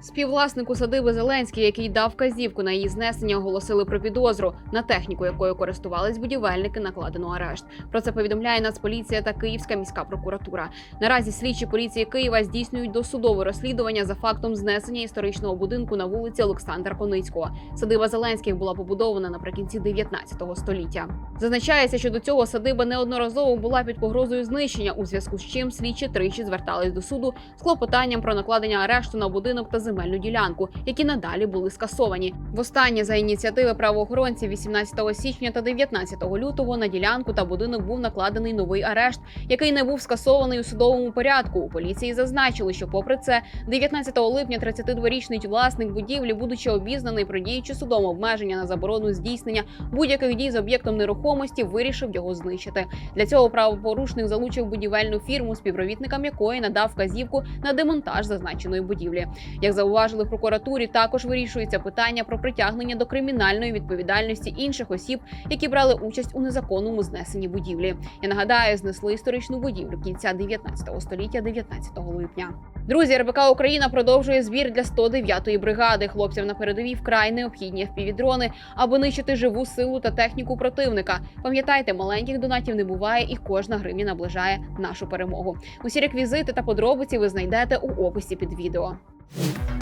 Співвласнику садиби Зеленський, який дав вказівку на її знесення, оголосили про підозру на техніку, якою користувались будівельники, накладено арешт. Про це повідомляє Нацполіція та Київська міська прокуратура. Наразі слідчі поліції Києва здійснюють досудове розслідування за фактом знесення історичного будинку на вулиці Олександра Коницького. Садиба Зеленських була побудована наприкінці 19 століття. Зазначається, що до цього садиба неодноразово була під погрозою знищення, у зв'язку з чим слідчі тричі звертались до суду з клопотанням про накладення арешту на будинок та земельну ділянку, які надалі були скасовані. Востаннє за ініціативи правоохоронців 18 січня та 19 лютого на ділянку та будинок був накладений новий арешт, який не був скасований у судовому порядку. У поліції зазначили, що, попри це, 19 липня 32-річний власник будівлі, будучи обізнаний про діючі судом обмеження на заборону здійснення будь-яких дій з об'єктом нерухомості, вирішив його знищити. Для цього правопорушник залучив будівельну фірму, співробітникам якої надав вказівку на демонтаж зазначеної будівлі. Як зауважили в прокуратурі, також вирішується питання про притягнення до кримінальної відповідальності інших осіб, які брали участь у незаконному знесенні будівлі. Я нагадаю, знесли історичну будівлю кінця 19 століття, 19 липня. Друзі, РБК Україна продовжує збір для 109-ї бригади. Хлопцям на передовій вкрай необхідні впівдрони, аби нищити живу силу та техніку противника. Пам'ятайте, маленьких донатів не буває, і кожна гривня наближає нашу перемогу. Усі реквізити та подробиці ви знайдете у описі під відео. Thank you